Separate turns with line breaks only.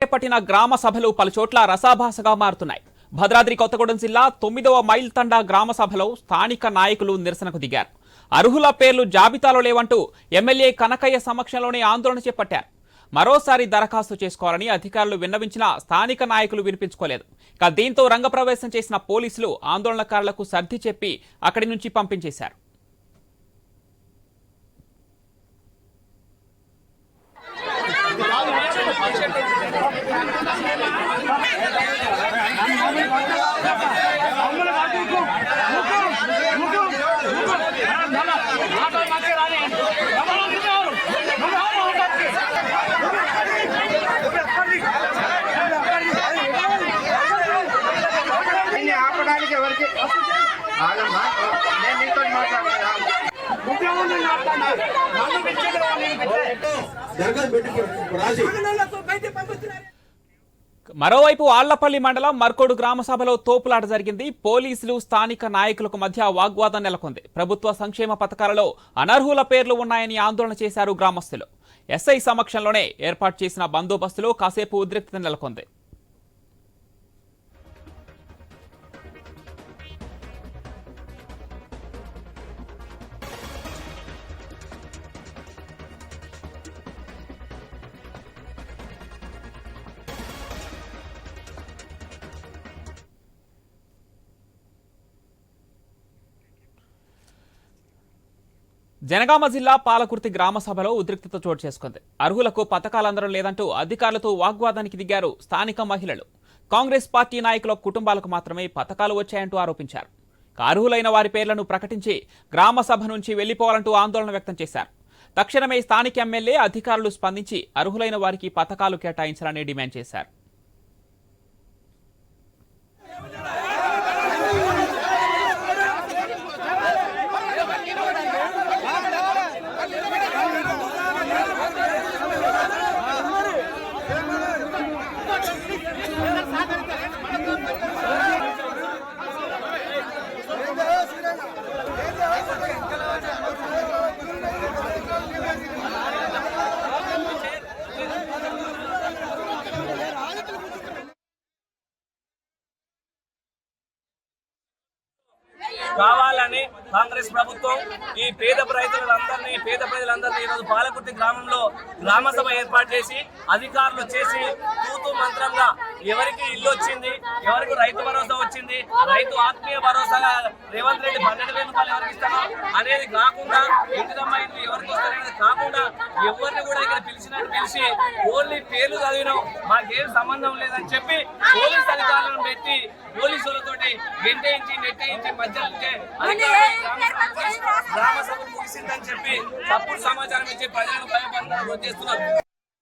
చేపట్టిన గ్రామ సభలు పలుచోట్ల రసాభాసగా మారుతున్నాయి. భద్రాద్రి కొత్తగూడెం జిల్లా తొమ్మిదవ మైల్ తండా గ్రామ సభలో స్థానిక నాయకులు నిరసనకు దిగారు. అర్హుల పేర్లు జాబితాలో లేవంటూ ఎమ్మెల్యే కనకయ్య సమక్షంలోనే ఆందోళన చేపట్టారు. మరోసారి దరఖాస్తు చేసుకోవాలని అధికారులు విన్నవించినా స్థానిక నాయకులు వినిపించుకోలేదు. ఇక దీంతో రంగప్రవేశం చేసిన పోలీసులు ఆందోళనకారులకు సర్ది చెప్పి అక్కడి నుంచి పంపించేశారు.
నేను నీతో
మరోవైపు ఆళ్ళపల్లి మండలం మర్కోడు గ్రామ సభలో తోపులాట జరిగింది. పోలీసులు స్థానిక నాయకులకు మధ్య వాగ్వాదం నెలకొంది. ప్రభుత్వ సంక్షేమ పథకాలలో అనర్హుల పేర్లు ఉన్నాయని ఆందోళన చేశారు గ్రామస్తులు. ఎస్ఐ సమక్షంలోనే ఏర్పాటు చేసిన బందోబస్తులో కాసేపు ఉద్రిక్తత నెలకొంది. జనగామ జిల్లా పాలకుర్తి గ్రామ సభలో ఉద్రిక్తత చోటు చేసుకుంది. అర్హులకు పథకాలందరం లేదంటూ అధికారులతో వాగ్వాదానికి దిగారు స్థానిక మహిళలు. కాంగ్రెస్ పార్టీ నాయకుల కుటుంబాలకు మాత్రమే పథకాలు వచ్చాయంటూ ఆరోపించారు. అర్హులైన వారి పేర్లను ప్రకటించి గ్రామ సభ నుంచి వెళ్ళిపోవాలంటూ ఆందోళన వ్యక్తం చేశారు. తక్షణమే స్థానిక ఎమ్మెల్యే అధికారులు స్పందించి అర్హులైన వారికి పథకాలు కేటాయించాలని డిమాండ్ చేశారు.
కావాలని కాంగ్రెస్ ప్రభుత్వం ఈ పేద రైతులందరినీ పేద ప్రజలందరినీ ఈరోజు పాలకుర్తి గ్రామంలో గ్రామ సభ ఏర్పాటు చేసి అధికారులు చేసి తూతూ మంత్రంగా ఎవరికి ఇల్లు వచ్చింది ఎవరికి రైతు భరోసా వచ్చింది రైతు ఆత్మీయ భరోసాగా రేవంత్ రెడ్డి పన్నెండు వేల రూపాయలు ఎవరికి ఇస్తారో అనేది కాకుండా ఇంటిదమ్మ ఇల్లు ఎవరికి పిలిచి ఓన్లీ పేర్లు చదివినాం మాకేం సంబంధం లేదని చెప్పి పోలీస్ అధికారులను పెట్టి పోలీసులతోటి గెంటేయించి నెట్టేయించి మధ్యలో గ్రామ సభ- ముగిసిందని చెప్పి తప్పుడు సమాచారం ఇచ్చి ప్రజలను భయపడాలని చేస్తున్నారు.